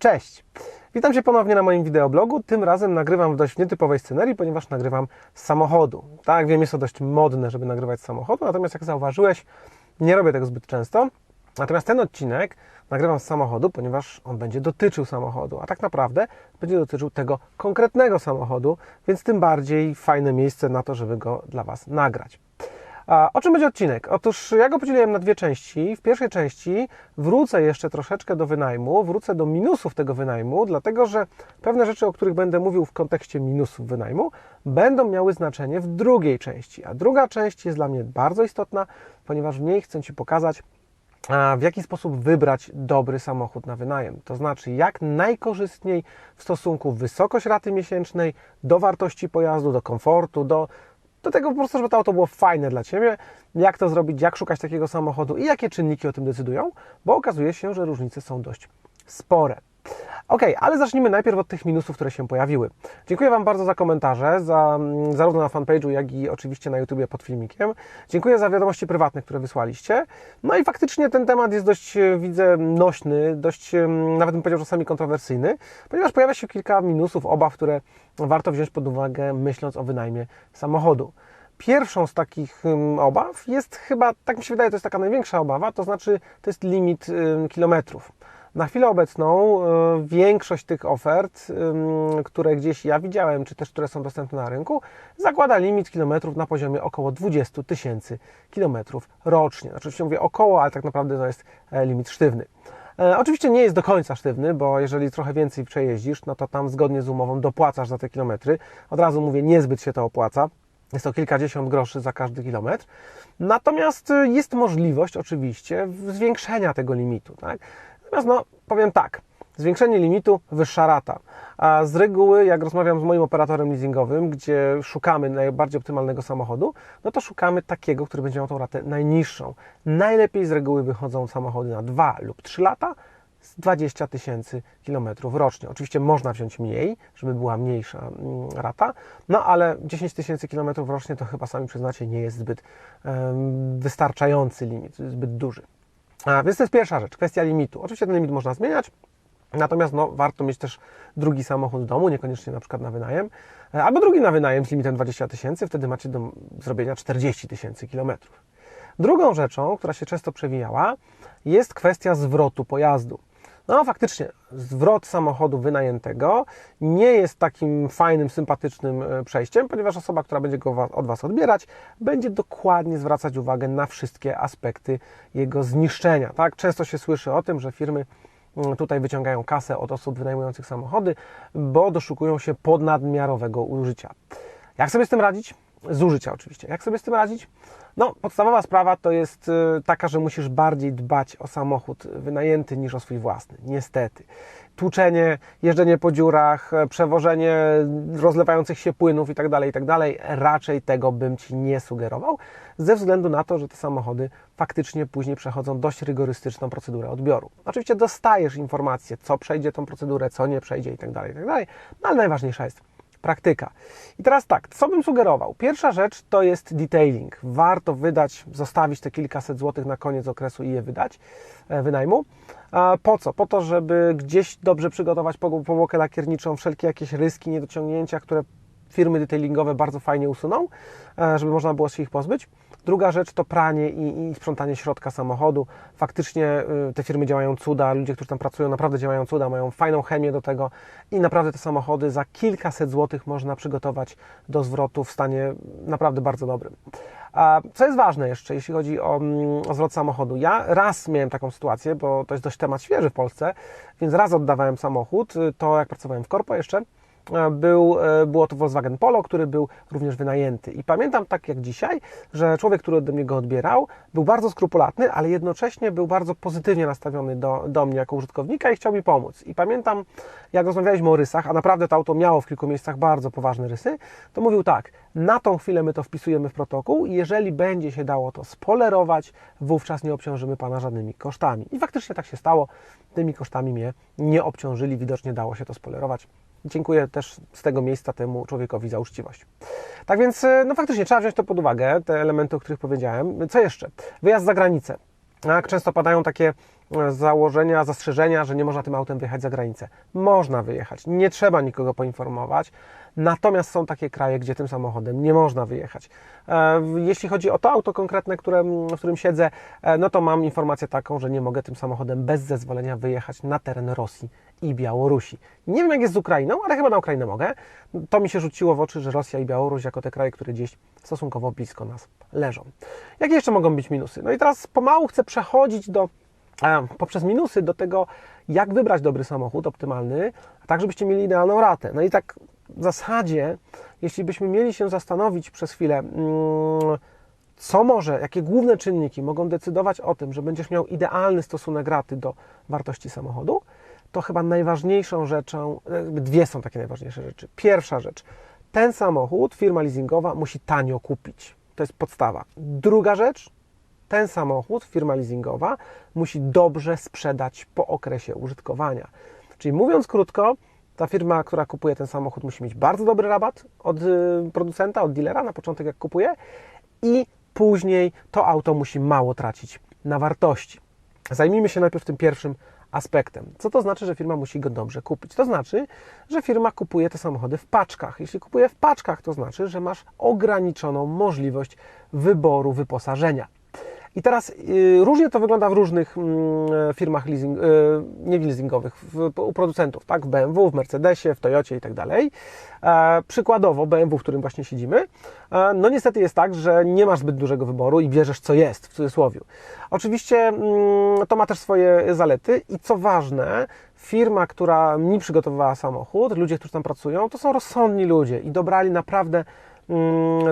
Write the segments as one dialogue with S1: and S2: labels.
S1: Cześć! Witam Cię ponownie na moim wideoblogu. Tym razem nagrywam w dość nietypowej scenerii, ponieważ nagrywam z samochodu. Tak, wiem, jest to dość modne, żeby nagrywać z samochodu, natomiast jak zauważyłeś, nie robię tego zbyt często. Natomiast ten odcinek nagrywam z samochodu, ponieważ on będzie dotyczył samochodu, a tak naprawdę będzie dotyczył tego konkretnego samochodu, więc tym bardziej fajne miejsce na to, żeby go dla Was nagrać. A o czym będzie odcinek? Otóż ja go podzieliłem na dwie części. W pierwszej części wrócę jeszcze troszeczkę do wynajmu, wrócę do minusów tego wynajmu, dlatego że pewne rzeczy, o których będę mówił w kontekście minusów wynajmu, będą miały znaczenie w drugiej części. A druga część jest dla mnie bardzo istotna, ponieważ w niej chcę Ci pokazać, w jaki sposób wybrać dobry samochód na wynajem. To znaczy, jak najkorzystniej w stosunku wysokość raty miesięcznej do wartości pojazdu, do komfortu, do do tego po prostu, żeby to auto było fajne dla Ciebie, jak to zrobić, jak szukać takiego samochodu i jakie czynniki o tym decydują, bo okazuje się, że różnice są dość spore. Ok, ale zacznijmy najpierw od tych minusów, które się pojawiły. Dziękuję Wam bardzo za komentarze, za, zarówno na fanpage'u, jak i oczywiście na YouTubie pod filmikiem. Dziękuję za wiadomości prywatne, które wysłaliście. No i faktycznie ten temat jest dość, widzę, nośny, dość, nawet bym powiedział, czasami kontrowersyjny, ponieważ pojawia się kilka minusów, obaw, które warto wziąć pod uwagę, myśląc o wynajmie samochodu. Pierwszą z takich obaw jest chyba, tak mi się wydaje, to jest taka największa obawa, to znaczy to jest limit kilometrów. Na chwilę obecną y, większość tych ofert, które gdzieś ja widziałem, czy też które są dostępne na rynku, zakłada limit kilometrów na poziomie około 20 tysięcy kilometrów rocznie. Znaczy, oczywiście mówię około, ale tak naprawdę to jest e, limit sztywny. E, oczywiście nie jest do końca sztywny, bo jeżeli trochę więcej przejeździsz, no to tam zgodnie z umową dopłacasz za te kilometry. Od razu mówię, niezbyt się to opłaca. Jest to kilkadziesiąt groszy za każdy kilometr. Natomiast y, jest możliwość oczywiście zwiększenia tego limitu. Tak? Natomiast no, powiem tak, zwiększenie limitu, wyższa rata. A z reguły, jak rozmawiam z moim operatorem leasingowym, gdzie szukamy najbardziej optymalnego samochodu, no to szukamy takiego, który będzie miał tą ratę najniższą. Najlepiej z reguły wychodzą samochody na 2 lub 3 lata z 20 tysięcy kilometrów rocznie. Oczywiście można wziąć mniej, żeby była mniejsza mm, rata, no ale 10 tysięcy kilometrów rocznie to chyba sami przyznacie nie jest zbyt um, wystarczający limit, zbyt duży. Więc to jest pierwsza rzecz, kwestia limitu. Oczywiście ten limit można zmieniać, natomiast no, warto mieć też drugi samochód w domu, niekoniecznie na przykład na wynajem, e, albo drugi na wynajem z limitem 20 tysięcy, wtedy macie do zrobienia 40 tysięcy kilometrów. Drugą rzeczą, która się często przewijała, jest kwestia zwrotu pojazdu. No faktycznie, zwrot samochodu wynajętego nie jest takim fajnym, sympatycznym e, przejściem, ponieważ osoba, która będzie go od Was odbierać, będzie dokładnie zwracać uwagę na wszystkie aspekty jego zniszczenia. Tak? Często się słyszy o tym, że firmy mm, tutaj wyciągają kasę od osób wynajmujących samochody, bo doszukują się podnadmiarowego użycia. Jak sobie z tym radzić? Zużycia oczywiście. Jak sobie z tym radzić? No, podstawowa sprawa to jest y, taka, że musisz bardziej dbać o samochód wynajęty niż o swój własny. Niestety. Tłuczenie, jeżdżenie po dziurach, e, przewożenie rozlewających się płynów itd., tak itd. Tak raczej tego bym Ci nie sugerował, ze względu na to, że te samochody faktycznie później przechodzą dość rygorystyczną procedurę odbioru. Oczywiście dostajesz informacje, co przejdzie tą procedurę, co nie przejdzie itd., itd., no ale najważniejsza jest praktyka. I teraz tak, co bym sugerował? Pierwsza rzecz to jest detailing. Warto wydać, zostawić te kilkaset złotych na koniec okresu i je wydać, e, wynajmu. Po co? Po to, żeby gdzieś dobrze przygotować powłokę lakierniczą, wszelkie jakieś ryski, niedociągnięcia, które firmy detailingowe bardzo fajnie usuną, e, żeby można było się ich pozbyć. Druga rzecz to pranie i, i sprzątanie środka samochodu. Faktycznie y, te firmy działają cuda, ludzie, którzy tam pracują, naprawdę działają cuda, mają fajną chemię do tego i naprawdę te samochody za kilkaset złotych można przygotować do zwrotu w stanie naprawdę bardzo dobrym. A co jest ważne jeszcze, jeśli chodzi o, mm, o zwrot samochodu? Ja raz miałem taką sytuację, bo to jest dość temat świeży w Polsce, więc raz oddawałem samochód, y, to jak pracowałem w korpo jeszcze, był, e, było to Volkswagen Polo, który był również wynajęty. I pamiętam tak jak dzisiaj, że człowiek, który ode mnie go odbierał, był bardzo skrupulatny, ale jednocześnie był bardzo pozytywnie nastawiony do, do mnie jako użytkownika i chciał mi pomóc. I pamiętam, jak rozmawialiśmy o rysach, a naprawdę to auto miało w kilku miejscach bardzo poważne rysy, to mówił tak, na tą chwilę my to wpisujemy w protokół i jeżeli będzie się dało to spolerować, wówczas nie obciążymy Pana żadnymi kosztami. I faktycznie tak się stało. Tymi kosztami mnie nie obciążyli, widocznie dało się to spolerować. Dziękuję też z tego miejsca temu człowiekowi za uczciwość. Tak więc, e, no faktycznie trzeba wziąć to pod uwagę, te elementy, o których powiedziałem. Co jeszcze? Wyjazd za granicę. Tak, często padają takie założenia, zastrzeżenia, że nie można tym autem wyjechać za granicę. Można wyjechać, nie trzeba nikogo poinformować. Natomiast są takie kraje, gdzie tym samochodem nie można wyjechać. E, Jeśli chodzi o to auto konkretne, które, w którym siedzę, e, no to mam informację taką, że nie mogę tym samochodem bez zezwolenia wyjechać na teren Rosji i Białorusi. Nie wiem jak jest z Ukrainą, ale chyba na Ukrainę mogę. To mi się rzuciło w oczy, że Rosja i Białoruś jako te kraje, które gdzieś stosunkowo blisko nas leżą. Jakie jeszcze mogą być minusy? No i teraz pomału chcę przechodzić do poprzez minusy do tego, jak wybrać dobry samochód, optymalny, tak, żebyście mieli idealną ratę. No i tak w zasadzie, jeśli byśmy mieli się zastanowić przez chwilę, mm, co może, jakie główne czynniki mogą decydować o tym, że będziesz miał idealny stosunek raty do wartości samochodu, to chyba najważniejszą rzeczą, e, dwie są takie najważniejsze rzeczy. Pierwsza rzecz, ten samochód firma leasingowa musi tanio kupić. To jest podstawa. Druga rzecz, ten samochód firma leasingowa musi dobrze sprzedać po okresie użytkowania. Czyli mówiąc krótko, ta firma, która kupuje ten samochód, musi mieć bardzo dobry rabat od y, producenta, od dealera na początek, jak kupuje, i później to auto musi mało tracić na wartości. Zajmijmy się najpierw tym pierwszym aspektem. Co to znaczy, że firma musi go dobrze kupić? To znaczy, że firma kupuje te samochody w paczkach. Jeśli kupuje w paczkach, to znaczy, że masz ograniczoną możliwość wyboru wyposażenia. I teraz y, różnie to wygląda w różnych mm, firmach leasing, y, nie leasingowych, u producentów, tak? W BMW, w Mercedesie, w Toyocie i tak dalej. E, przykładowo BMW, w którym właśnie siedzimy, e, no niestety jest tak, że nie masz zbyt dużego wyboru i bierzesz co jest, w cudzysłowie. Oczywiście mm, to ma też swoje zalety i co ważne, firma, która mi przygotowywała samochód, ludzie, którzy tam pracują, to są rozsądni ludzie i dobrali naprawdę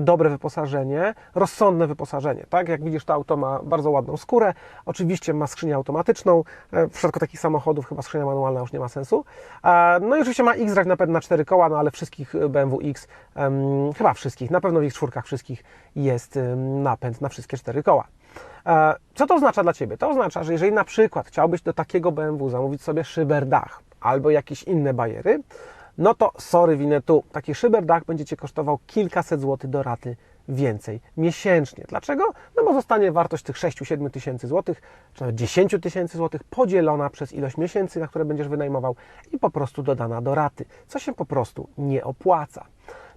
S1: dobre wyposażenie, rozsądne wyposażenie. Tak? Jak widzisz, to auto ma bardzo ładną skórę. Oczywiście ma skrzynię automatyczną. E, w przypadku takich samochodów chyba skrzynia manualna już nie ma sensu. No i oczywiście ma X-Drive napęd na cztery koła, no ale wszystkich BMW X, chyba wszystkich, na pewno w ich czwórkach wszystkich jest napęd na wszystkie cztery koła. E, co to oznacza dla Ciebie? To oznacza, że jeżeli na przykład chciałbyś do takiego BMW zamówić sobie szyberdach albo jakieś inne bajery, no to sorry, winę tu. Taki szyberdach będzie Cię kosztował kilkaset złotych do raty więcej miesięcznie. Dlaczego? No bo zostanie wartość tych 6-7 tysięcy złotych, czy nawet 10 tysięcy złotych podzielona przez ilość miesięcy, na które będziesz wynajmował i po prostu dodana do raty, co się po prostu nie opłaca.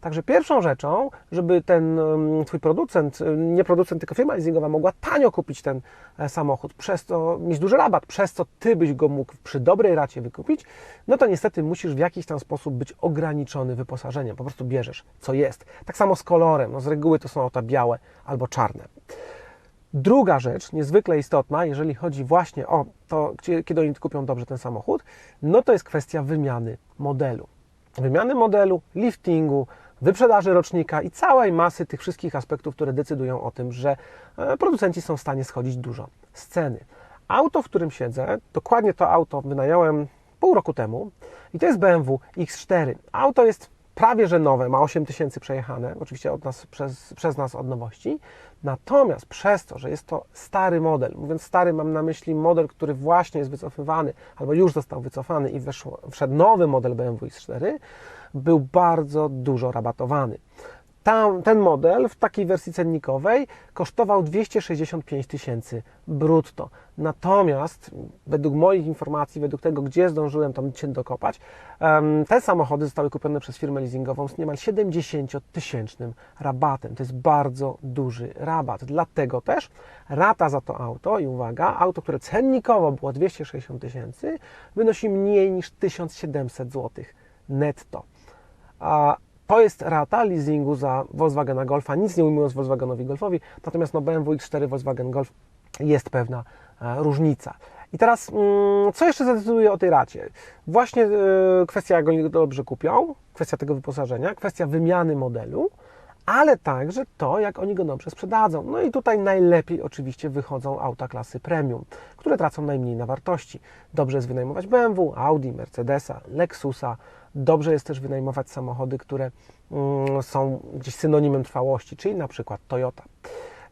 S1: Także pierwszą rzeczą, żeby ten Twój producent, nie producent, tylko firma leasingowa mogła tanio kupić ten e, samochód, przez to mieć duży rabat, przez co Ty byś go mógł przy dobrej racie wykupić, no to niestety musisz w jakiś tam sposób być ograniczony wyposażeniem. Po prostu bierzesz, co jest. Tak samo z kolorem. No z reguły to są auta białe albo czarne. Druga rzecz, niezwykle istotna, jeżeli chodzi właśnie o to, kiedy oni kupią dobrze ten samochód, no to jest kwestia wymiany modelu. Wymiany modelu, liftingu, wyprzedaży rocznika i całej masy tych wszystkich aspektów, które decydują o tym, że e, producenci są w stanie schodzić dużo z ceny. Auto, w którym siedzę, dokładnie to auto wynająłem pół roku temu i to jest BMW X4. Auto jest prawie że nowe, ma 8 tysięcy przejechane, oczywiście od nas, przez, przez nas od nowości. Natomiast przez to, że jest to stary model, mówiąc stary, mam na myśli model, który właśnie jest wycofywany albo już został wycofany i weszło, wszedł nowy model BMW X4, był bardzo dużo rabatowany. Tam, ten model w takiej wersji cennikowej kosztował 265 tysięcy brutto. Natomiast według moich informacji, według tego, gdzie zdążyłem tam się dokopać, te samochody zostały kupione przez firmę leasingową z niemal 70-tysięcznym rabatem. To jest bardzo duży rabat. Dlatego też rata za to auto, i uwaga, auto, które cennikowo było 260 tysięcy, wynosi mniej niż 1700 zł netto. A to jest rata leasingu za Volkswagena Golfa, nic nie ujmując Volkswagenowi Golfowi, natomiast no BMW X4 Volkswagen Golf jest pewna e, różnica. I teraz, mm, co jeszcze zadecyduje o tej racie? Właśnie e, kwestia, jak oni dobrze kupią, kwestia tego wyposażenia, kwestia wymiany modelu, ale także to, jak oni go dobrze sprzedadzą. No i tutaj najlepiej oczywiście wychodzą auta klasy premium, które tracą najmniej na wartości. Dobrze jest wynajmować BMW, Audi, Mercedesa, Lexusa, Dobrze jest też wynajmować samochody, które mm, są gdzieś synonimem trwałości, czyli na przykład Toyota.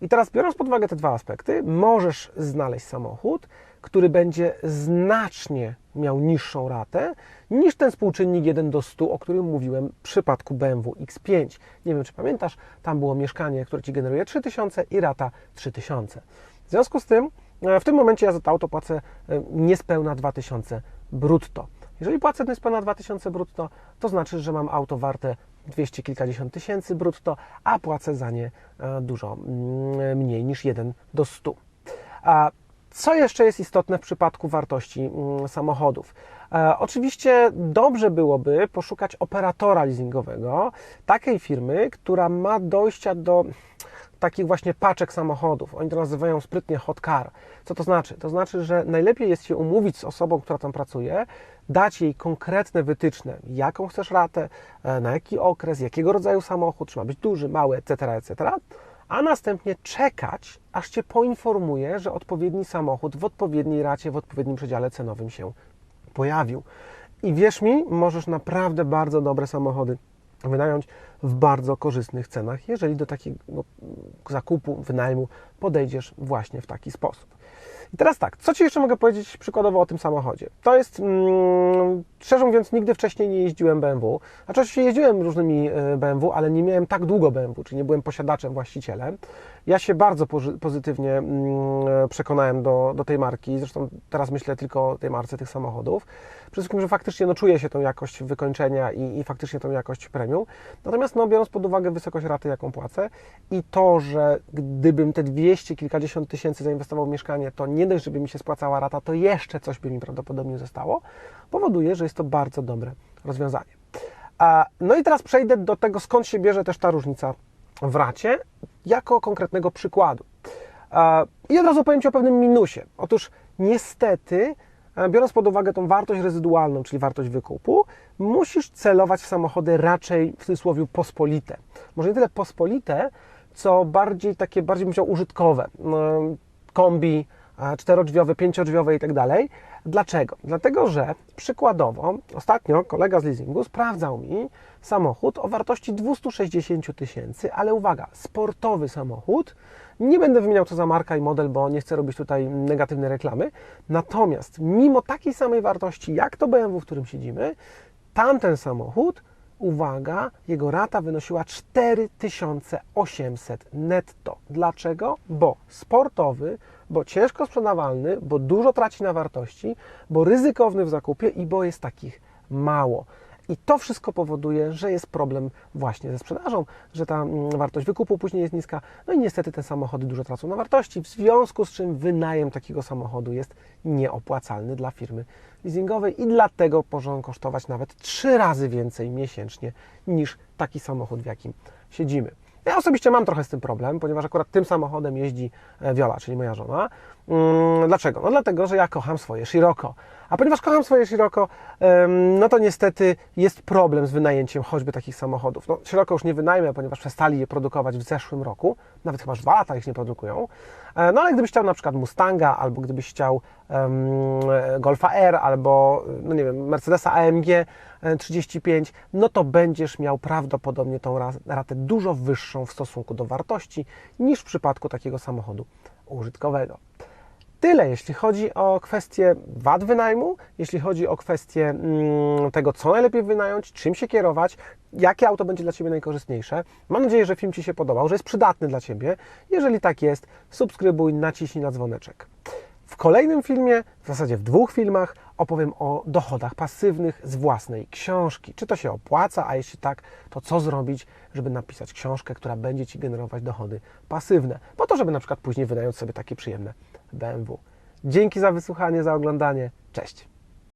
S1: I teraz biorąc pod uwagę te dwa aspekty, możesz znaleźć samochód, który będzie znacznie miał niższą ratę niż ten współczynnik 1 do 100, o którym mówiłem w przypadku BMW X5. Nie wiem, czy pamiętasz, tam było mieszkanie, które Ci generuje 3000 i rata 3000. W związku z tym E, W tym momencie ja za to auto płacę e, niespełna 2000 brutto. Jeżeli płacę niespełna 2000 brutto, to znaczy, że mam auto warte 200 kilkadziesiąt tysięcy brutto, a płacę za nie e, dużo mm, mniej niż 1 do 100. A co jeszcze jest istotne w przypadku wartości mm, samochodów? E, oczywiście dobrze byłoby poszukać operatora leasingowego, takiej firmy, która ma dojścia do takich właśnie paczek samochodów. Oni to nazywają sprytnie hot car. Co to znaczy? To znaczy, że najlepiej jest się umówić z osobą, która tam pracuje, dać jej konkretne wytyczne, jaką chcesz ratę, e, na jaki okres, jakiego rodzaju samochód, czy ma być duży, mały, etc., etc., a następnie czekać, aż Cię poinformuje, że odpowiedni samochód w odpowiedniej racie, w odpowiednim przedziale cenowym się pojawił. I wierz mi, możesz naprawdę bardzo dobre samochody wynająć w bardzo korzystnych cenach, jeżeli do takiego zakupu, wynajmu podejdziesz właśnie w taki sposób. I teraz tak, co Ci jeszcze mogę powiedzieć przykładowo o tym samochodzie? To jest, mm, szczerze mówiąc, nigdy wcześniej nie jeździłem BMW. Znaczy oczywiście jeździłem różnymi e, BMW, ale nie miałem tak długo BMW, czyli nie byłem posiadaczem, właścicielem. Ja się bardzo pozytywnie mm, przekonałem do, do tej marki, zresztą teraz myślę tylko o tej marce tych samochodów. Przede wszystkim, że faktycznie no, czuję się tą jakość wykończenia i, i faktycznie tą jakość premium. Natomiast no, biorąc pod uwagę wysokość raty, jaką płacę i to, że gdybym te 200 kilkadziesiąt tysięcy zainwestował w mieszkanie, to nie dość, żeby mi się spłacała rata, to jeszcze coś by mi prawdopodobnie zostało, powoduje, że jest to bardzo dobre rozwiązanie. No i teraz przejdę do tego, skąd się bierze też ta różnica w racie, jako konkretnego przykładu. I od razu powiem Ci o pewnym minusie. Otóż niestety, e, biorąc pod uwagę tą wartość rezydualną, czyli wartość wykupu, musisz celować w samochody raczej w cudzysłowie pospolite. Może nie tyle pospolite, co bardziej takie, bardziej bym użytkowe. No, Kombi, czterodrzwiowe, pięciodrzwiowe i tak dalej. Dlaczego? Dlatego, że przykładowo ostatnio kolega z leasingu sprawdzał mi samochód o wartości 260 tysięcy, ale uwaga, sportowy samochód. Nie będę wymieniał co za marka i model, bo nie chcę robić tutaj negatywnej reklamy. Natomiast mimo takiej samej wartości jak to BMW, w którym siedzimy, tamten samochód uwaga, jego rata wynosiła 4800 netto. Dlaczego? Bo sportowy, bo ciężko sprzedawalny, bo dużo traci na wartości, bo ryzykowny w zakupie i bo jest takich mało. I to wszystko powoduje, że jest problem właśnie ze sprzedażą, że ta mm, wartość wykupu później jest niska. No i niestety te samochody dużo tracą na wartości, w związku z czym wynajem takiego samochodu jest nieopłacalny dla firmy leasingowej i dlatego może kosztować nawet trzy razy więcej miesięcznie niż taki samochód, w jakim siedzimy. Ja osobiście mam trochę z tym problem, ponieważ akurat tym samochodem jeździ e, Viola, czyli moja żona. Mm, Dlaczego? No dlatego, że ja kocham swoje Scirocco. A ponieważ kocham swoje Scirocco, em, no to niestety jest problem z wynajęciem choćby takich samochodów. No, Scirocco już nie wynajmę, ponieważ przestali je produkować w zeszłym roku. Nawet chyba dwa lata ich nie produkują. E, No ale gdybyś chciał na przykład Mustanga, albo gdybyś chciał em, Golfa R, albo no nie wiem, Mercedesa AMG e, 35, no to będziesz miał prawdopodobnie tą ra- ratę dużo wyższą w stosunku do wartości niż w przypadku takiego samochodu użytkowego. Tyle, jeśli chodzi o kwestię wad wynajmu, jeśli chodzi o kwestię mm, tego, co najlepiej wynająć, czym się kierować, jakie auto będzie dla Ciebie najkorzystniejsze. Mam nadzieję, że film Ci się podobał, że jest przydatny dla Ciebie. Jeżeli tak jest, subskrybuj, naciśnij na dzwoneczek. W kolejnym filmie, w zasadzie w dwóch filmach, opowiem o dochodach pasywnych z własnej książki. Czy to się opłaca, a jeśli tak, to co zrobić, żeby napisać książkę, która będzie Ci generować dochody pasywne, po to, żeby na przykład później wynająć sobie takie przyjemne BMW. Dzięki za wysłuchanie, za oglądanie. Cześć!